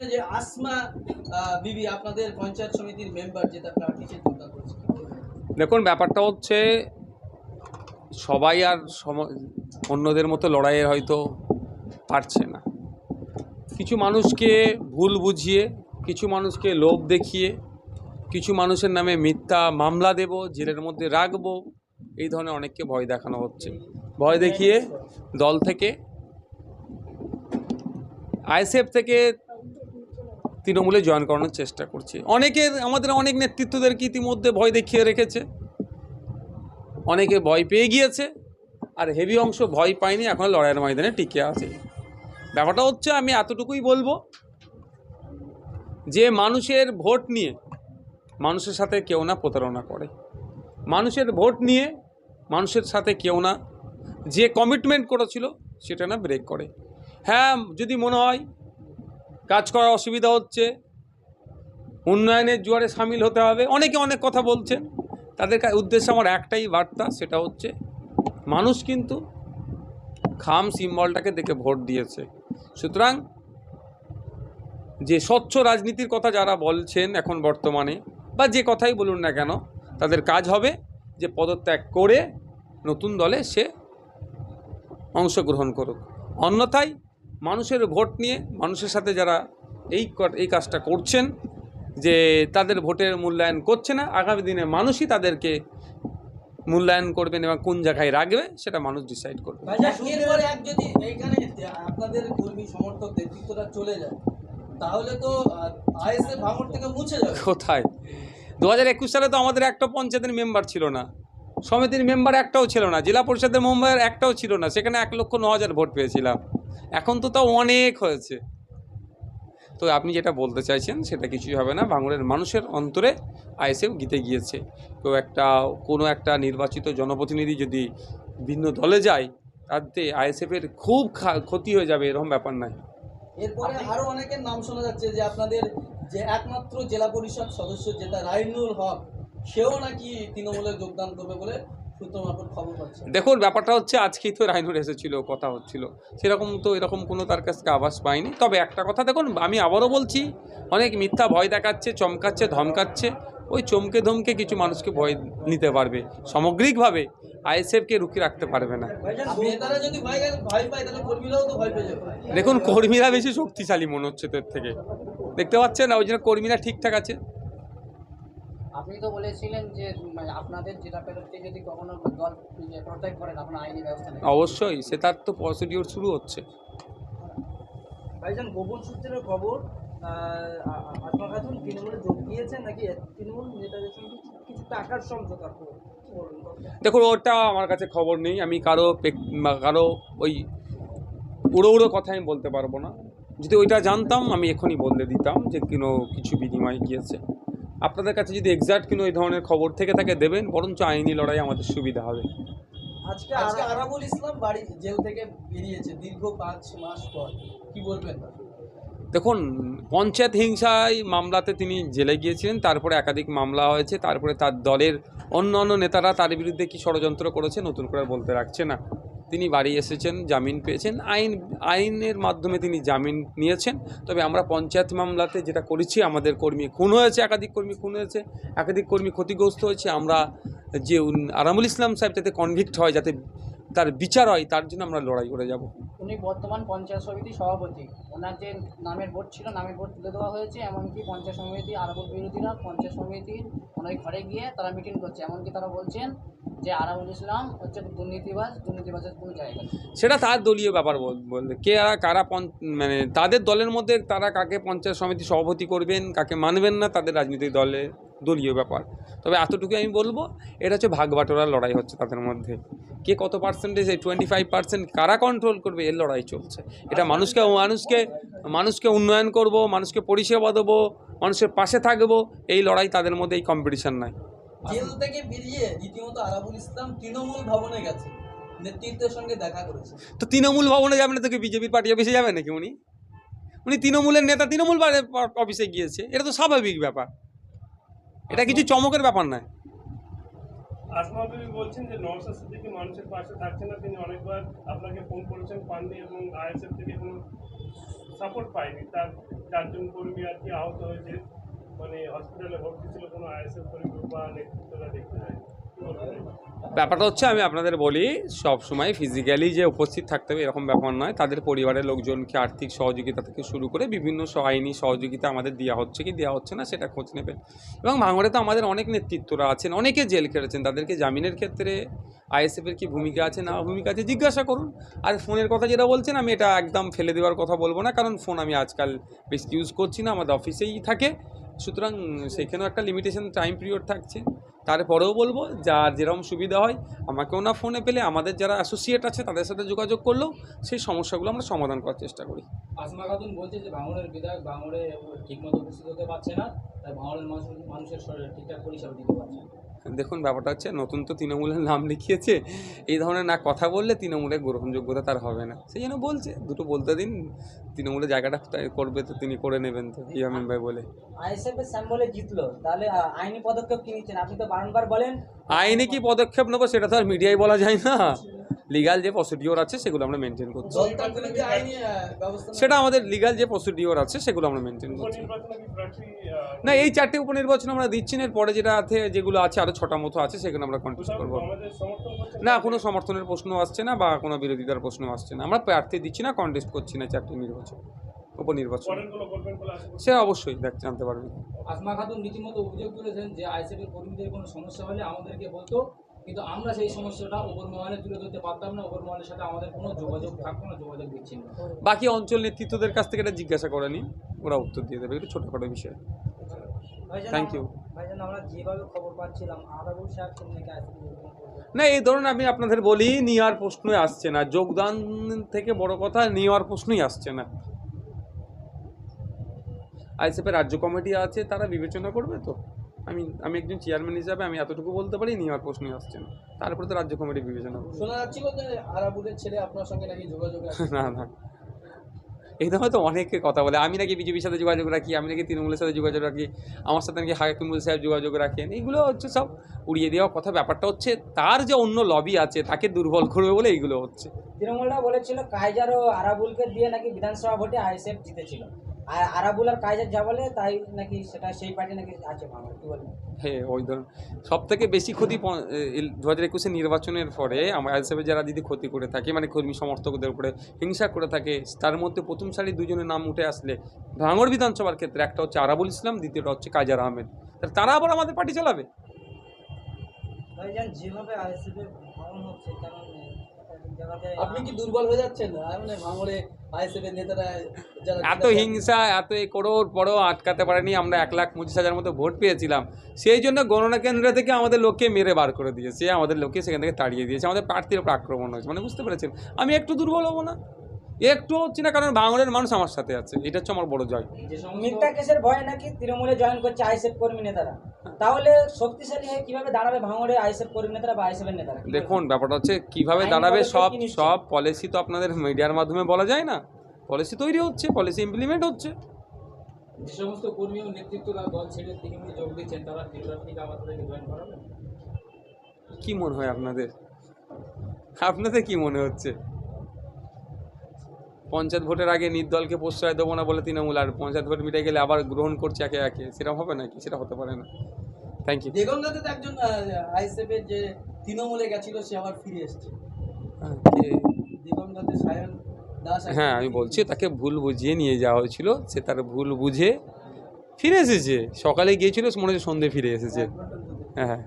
যে আসমা বিবি, আপনাদের পঞ্চায়েত সমিতির মেম্বার যেটা দেখুন, ব্যাপারটা হচ্ছে সবাই আর অন্যদের মতো লড়াইয়ের হয়তো পারছে না। কিছু মানুষকে ভুল বুঝিয়ে, কিছু মানুষকে লোভ দেখিয়ে, কিছু মানুষের নামে মিথ্যা মামলা দেব, জেলের মধ্যে রাখব, এই ধরনের অনেককে ভয় দেখানো হচ্ছে। ভয় দেখিয়ে দল থেকে, আইএসএফ থেকে তৃণমূলে জয়েন করানোর চেষ্টা করছে। অনেকের, আমাদের অনেক নেতৃত্বদেরকে ইতিমধ্যে ভয় দেখিয়ে রেখেছে। অনেকে ভয় পেয়ে গিয়েছে আর হেভি অংশ ভয় পায়নি, এখন লড়াইয়ের ময়দানে টিকে আছে। ব্যাপারটা হচ্ছে, আমি এতটুকুই বলব যে মানুষের ভোট নিয়ে মানুষের সাথে কেউ না প্রতারণা করে। মানুষের ভোট নিয়ে মানুষের সাথে কেউ না যে কমিটমেন্ট করেছিল, সেটা না ব্রেক করে। হ্যাঁ যদি মনে হয় কাজ করার অসুবিধা হচ্ছে, উন্নয়নের জোয়ারে সামিল হতে হবে। অনেকে অনেক কথা বলছেন, তাদের উদ্দেশ্যে আমার একটাই বার্তা, সেটা হচ্ছে মানুষ কিন্তু খাম সিম্বলটাকে দেখে ভোট দিয়েছে। সুতরাং যে স্বচ্ছ রাজনীতির কথা যারা বলছেন এখন বর্তমানে, বা যে কথাই বলুন না কেন, তাদের কাজ হবে যে পদত্যাগ করে নতুন দলে সে অংশগ্রহণ করুক। অন্যথায় মানুষের ভোট নিয়ে মানুষের সাথে যারা এই এই কাজটা করছেন যে তাদের ভোটের মূল্যায়ন করছে না আগামী দিনে মানুষই তাদেরকে মূল্যায়ন করবেন এবং কোন জায়গায় রাখবে সেটা মানুষ ডিসাইড করবে। একের পর এক যদি এইখানে আপনাদের কর্মী সমর্থক নেতৃত্বটা চলে যায় তাহলে তো থেকে মুছে যাবে। কোথায়? দু হাজার একুশ সালে তো আমাদের একটা পঞ্চায়েতের মেম্বার ছিল না। সমিতির মেম্বার একটাও ছিল না। জেলা পরিষদের মেম্বার একটাও ছিল না। সেখানে এক লক্ষ ন হাজার ভোট পেয়েছিলাম। এখন তো তাও অনেক হয়েছে। তো আপনি যেটা বলতে চাইছেন সেটা কিছুই হবে না। বাংলার মানুষের অন্তরে আইএসএফ গীতে গিয়েছে। কেউ একটা কোনো একটা নির্বাচিত জনপ্রতিনিধি যদি ভিন্ন দলে যায় তাতে আইএসএফের খুব ক্ষতি হয়ে যাবে এরকম ব্যাপার নাই। এরপরে আরও অনেকের নাম শোনা যাচ্ছে যে আপনাদের যে একমাত্র জেলা পরিষদ সদস্য যেটা রাইনুল হক সেও নাকি তৃণমূলে যোগদান করবে বলে দেখুন ব্যাপারটা হচ্ছে আজকেই তো রাইনুর এসেছিল কথা হচ্ছিল। সেরকম তো এরকম কোনো তার কাছ থেকে আভাস পাইনি। তবে একটা কথা দেখুন আমি আবারও বলছি অনেক মিথ্যা ভয় দেখাচ্ছে চমকাচ্ছে ধমকাচ্ছে। ওই চমকে ধমকে কিছু মানুষকে ভয় নিতে পারবে সামগ্রিকভাবে আইএসএফকে রুখে রাখতে পারবে না। দেখুন কর্মীরা বেশি শক্তিশালী মনে হচ্ছে তোর থেকে। দেখতে পাচ্ছেন না ওই জন্য কর্মীরা ঠিকঠাক আছে। আপনি তো বলেছিলেন যে মানে আপনাদের জেলা প্রার্থী যদি কখনো দল প্রত্যাগ করেন আপনার আইনি ব্যবস্থা অবশ্যই সে তার তো প্রসিডিওর শুরু হচ্ছে। ভাইজান গোপন সূত্রের খবর আসমা খাতুন তৃণমূলে যোগ দিয়েছেন নাকি? তৃণমূল নেতাদের সঙ্গে কিছু- কিছু টাকার সমঝোতা? দেখুন ওটা আমার কাছে খবর নেই। আমি কারও কারও ওই উড়ো উড়ো কথা আমি বলতে পারব না। যদি ওইটা জানতাম আমি এখনই বলে দিতাম যে কোনো কিছু বিনিময় গিয়েছে। আপনাদের কাছে যদি এক্সাক্ট কোনো এই ধরনের খবর থেকে থাকে দেবেন বরঞ্চ আইনি লড়াই আমাদের সুবিধা হবে। আজকে আজকে ইসলাম বাড়ি জেল থেকে বেরিয়েছে দীর্ঘ পাঁচ মাস পর। কি বলবেন? দেখুন পঞ্চায়েত হিংসায় মামলাতে তিনি জেলে গিয়েছিলেন তারপরে একাধিক মামলা হয়েছে তারপরে তার দলের অন্য অন্য নেতারা তার বিরুদ্ধে কি ষড়যন্ত্র করেছে নতুন করে বলতে রাখছে না। তিনি বাড়ি এসেছেন, জামিন পেয়েছেন। আইন, আইনের মাধ্যমে তিনি জামিন নিয়েছেন। তবে আমরা পঞ্চায়েত মামলাতে যেটা করেছি, আমাদের কর্মী খুন হয়েছে, একাধিক কর্মী খুন হয়েছে, একাধিক কর্মী ক্ষতিগ্রস্ত হয়েছে। আমরা যে আরামুল ইসলাম সাহেব যাতে কনভিক্ট হয়, যাতে তার বিচার হয়, তার জন্য আমরা লড়াই করে যাব। উনি বর্তমান পঞ্চায়েত সমিতি সভাপতি। ওনার যে নামের ভোট ছিল, নামের ভোট তুলে দেওয়া হয়েছে। এমনকি পঞ্চায়েত সমিতি আরাবুল বিরোধীরা, পঞ্চায়েত সমিতির ওনার ঘরে গিয়ে তারা মিটিং করছে। এমনকি তারা বলছেন যে আরাবুল ইসলাম হচ্ছে দুর্নীতিবাজ, দুর্নীতিবাজের কোনো জায়গা। সেটা তার দলীয় ব্যাপার বল- বলতে, কে আর কারা মানে তাদের দলের মধ্যে তারা কাকে পঞ্চায়েত সমিতি সভাপতি করবেন, কাকে মানবেন না, তাদের রাজনৈতিক দলে দলীয় ব্যাপার। তবে এতটুকু আমি বলব, এটা হচ্ছে ভাগ বাটোয়ারার লড়াই হচ্ছে তাদের মধ্যে। কে কত পার্সেন্টেজ এই টোয়েন্টি ফাইভ পার্সেন্ট কারা কন্ট্রোল করবে, এর লড়াই চলছে। এটা মানুষকে মানুষকে মানুষকে উন্নয়ন করব, মানুষকে পরিষেবা দেবো, মানুষের পাশে থাকব, এই লড়াই তাদের মধ্যে এই কম্পিটিশান নাই। জেল থেকে বেরিয়ে রীতিমতো আরাবুল ইসলাম তৃণমূল ভবনে গেছে নেতৃত্বের সঙ্গে দেখা করেছে তো তৃণমূল ভবনে যাবে না তোকে বিজেপির পার্টি অফিসে যাবে নাকি উনি? উনি তৃণমূলের নেতা তৃণমূল বা- অফিসে গিয়েছে। এটা তো স্বাভাবিক ব্যাপার। এটা কিছু চমকের ব্যাপার নয়। আসমা বিবি বলছেন যে নওশাদ সিদ্দিকী মানুষের পাশে থাকছে না। তিনি অনেকবার আপনাকে ফোন করেছেন পাননি এবং আইএসএফ থেকে কোনো সাপোর্ট পায়নি। তার চারজন কর্মী আর কি আহত হয়েছে। মানে? ব্যাপারটা হচ্ছে, আমি আপনাদের বলি সব সময় ফিজিক্যালি যে উপস্থিত থাকতে হবে এরকম ব্যাপার নয়। তাদের পরিবারের লোকজনকে আর্থিক সহযোগিতা থেকে শুরু করে বিভিন্ন আইনি সহযোগিতা আমাদের দেওয়া হচ্ছে কি দেওয়া হচ্ছে না, সেটা খোঁজ নেবেন। এবং ভাঙড়ে তো আমাদের অনেক নেতৃত্বরা আছেন, অনেকে জেল খেটেছেন, তাদেরকে জামিনের ক্ষেত্রে আইএসএফের কি ভূমিকা আছে, না ভূমিকা আছে, জিজ্ঞাসা করুন। আর ফোনের কথা যেটা বলছেন, আমি এটা একদম ফেলে দেওয়ার কথা বলব না, কারণ ফোন আমি আজকাল বেশি ইউজ করছি না, আমাদের অফিসেই থাকে। সুতরাং সেখানেও একটা লিমিটেশন টাইম পিরিয়ড থাকছে। তারপরেও বলব, যার যেরকম সুবিধা হয়, আমাকেও না ফোনে পেলে, আমাদের যারা অ্যাসোসিয়েট আছে, তাদের সাথে যোগাযোগ করলেও সেই সমস্যাগুলো আমরা সমাধান করার চেষ্টা করি। বলছে যে বিধায়ক হতে পারছে না, তাই ভাঙড়ের মানুষের ঠিকঠাক পরিষেবা দিতে পারছে না। দেখুন ব্যাপারটা হচ্ছে নতুন তো তৃণমূলের নাম লিখিয়েছে। এই ধরনের না কথা বললে তৃণমূলের গ্রহণযোগ্যতা তার হবে না। সেই জন্য বলছে দুটো বলতে দিন তৃণমূলের জায়গাটা করবে তো তিনি করে নেবেন তো ইয়ামিন ভাই বলে। জিতলো তাহলে আইনি পদক্ষেপ কি নিচ্ছেন? আপনি তো বারংবার বলেন। আইনে কি পদক্ষেপ নেব সেটা তো আর মিডিয়ায় বলা যায় না। লিগাল যে প্রসিডিওর আছে সেগুলো আমরা মেনটেন করছি? সেটা আমাদের লিগাল যে প্রসিডিওর আছে সেগুলো আমরা মেনটেন করছি। না এই চারটে উপনির্বাচন আমরা দিচ্ছি না পরে যেটা আছে যেগুলো আছে আরও ছটা মতো আছে সেখানে আমরা কন্টেস্ট করব। না কোনো সমর্থনের প্রশ্ন আসছে না বা কোনো বিরোধিতার প্রশ্ন আসছে না। আমরা প্রার্থী দিচ্ছি না কন্টেস্ট করছি না চারটি নির্বাচন উপনির্বাচন। সে অবশ্যই দেখ জানতে পারবেন আসমা খাতুন রীতিমতো অভিযোগ তুলেছেন যে কর্মীদের কোনো সমস্যা হলে আমাদেরকে বলতো কিন্তু আমরা সেই সমস্যাটা ওপর মহলে তুলে ধরতে পারতাম না ওপর মহলের সাথে আমাদের কোনো যোগাযোগ থাকতো না যোগাযোগ বিচ্ছিন্ন। বাকি অঞ্চল নেতৃত্বদের কাছ থেকে এটা জিজ্ঞাসা করেনি? ওরা উত্তর দিয়ে দেবে একটু ছোটোখাটো বিষয়। থ্যাংক করবে না এই ধরুন আমি আপনাদের বলি নেওয়ার প্রশ্নই আসছে না। যোগদান থেকে বড় কথা নেওয়ার প্রশ্নই আসছে না। আইসিএফের রাজ্য কমিটি আছে তারা বিবেচনা করবে তো? আমি আমি একজন চেয়ারম্যান হিসাবে আমি এতটুকু বলতে পারি নি আমার প্রশ্নই আসছে না। তারপরে তো রাজ্য কমিটি বিবেচনা শোনা যাচ্ছিল যে আরাবুলের ছেলে আপনার সঙ্গে নাকি যোগাযোগ না না। এই ধরনের তো অনেকে কথা বলে আমি নাকি বিজেপির সাথে যোগাযোগ রাখি আমি নাকি তৃণমূলের সাথে যোগাযোগ রাখি আমার সাথে নাকি হাকিমুল সাহেব যোগাযোগ রাখেন এইগুলো হচ্ছে সব উড়িয়ে দেওয়া কথা। ব্যাপারটা হচ্ছে তার যে অন্য লবি আছে তাকে দুর্বল করবে বলে এইগুলো হচ্ছে। তৃণমূলরা বলেছিল কাইজার ও আরাবুলকে দিয়ে নাকি বিধানসভা ভোটে আইএসএফ জিতেছিল। আর আরাবুল আর কাইজার যা বলে তাই নাকি সেটা সেই পার্টি নাকি আছে ভাঙড়ে কি বলবেন হ্যাঁ ওই ধরুন। সব থেকে বেশি ক্ষতি দু হাজার একুশে নির্বাচনের পরে আমার হিসাবে যারা যদি ক্ষতি করে থাকে মানে কর্মী সমর্থকদের উপরে হিংসা করে থাকে তার মধ্যে প্রথম সারি দুজনের নাম উঠে আসলে ভাঙড় বিধানসভার ক্ষেত্রে একটা হচ্ছে আরাবুল ইসলাম দ্বিতীয়টা হচ্ছে কাজার আহমেদ। তাহলে তারা আবার আমাদের পার্টি চালাবে? যেভাবে হচ্ছে কারণ আপনি কি দুর্বল হয়ে যাচ্ছেন? মানে ভাঙড়ে আইএসএফ নেতারা এত হিংসা এত এ করোর পরেও আটকাতে পারেনি আমরা এক লাখ পঁচিশ হাজার মতো ভোট পেয়েছিলাম। সেই জন্য গণনা কেন্দ্র থেকে আমাদের লোককে মেরে বার করে দিয়েছে আমাদের লোককে সেখান থেকে তাড়িয়ে দিয়েছে আমাদের প্রার্থীর উপর আক্রমণ হয়েছে। মানে বুঝতে পেরেছেন? আমি একটু দুর্বল হব না? একটু হচ্ছে না কারণ বাঙালির মানুষ আমার সাথে আছে এটা হচ্ছে আমার বড় জয়। মিথ্যা কেসের ভয়ে নাকি? তৃণমূলে জয়েন করছে আইএসএফ কর্মী নেতারা। তাহলে শক্তিশালী হয়ে কীভাবে দাঁড়াবে ভাঙড়ে আইএসএফ কর্মী নেতারা বা আইএসএফ এর নেতারা? দেখুন ব্যাপারটা হচ্ছে কীভাবে দাঁড়াবে সব সব পলিসি তো আপনাদের মিডিয়ার মাধ্যমে বলা যায় না। পলিসি তৈরি হচ্ছে পলিসি ইমপ্লিমেন্ট হচ্ছে। যে সমস্ত কর্মী ও নেতৃত্বরা দল ছেড়ে তৃণমূলে যোগ দিচ্ছেন তারা থেকে আবার তাদেরকে জয়েন করাবেন কি মনে হয় আপনাদের? আপনাদের কি মনে হচ্ছে? পঞ্চায়েত ভোটের আগে নির্দলকে প্রশ্রয় দেবো না বলে তৃণমূল আর পঞ্চায়েত ভোট মিটে গেলে আবার গ্রহণ করছে একে একে সেরকম হবে নাকি? সেটা হতে পারে না। থ্যাংক ইউ দেগঙ্গাতে তো একজন যে তৃণমূলে গেছিল সে আবার ফিরে এসেছে। দিগঙ্গাতে সায়ন হ্যাঁ আমি বলছি তাকে ভুল বুঝিয়ে নিয়ে যাওয়া হয়েছিল সে তার ভুল বুঝে ফিরে এসেছে। সকালে গিয়েছিল মনে হচ্ছে সন্ধে ফিরে এসেছে। হ্যাঁ হ্যাঁ।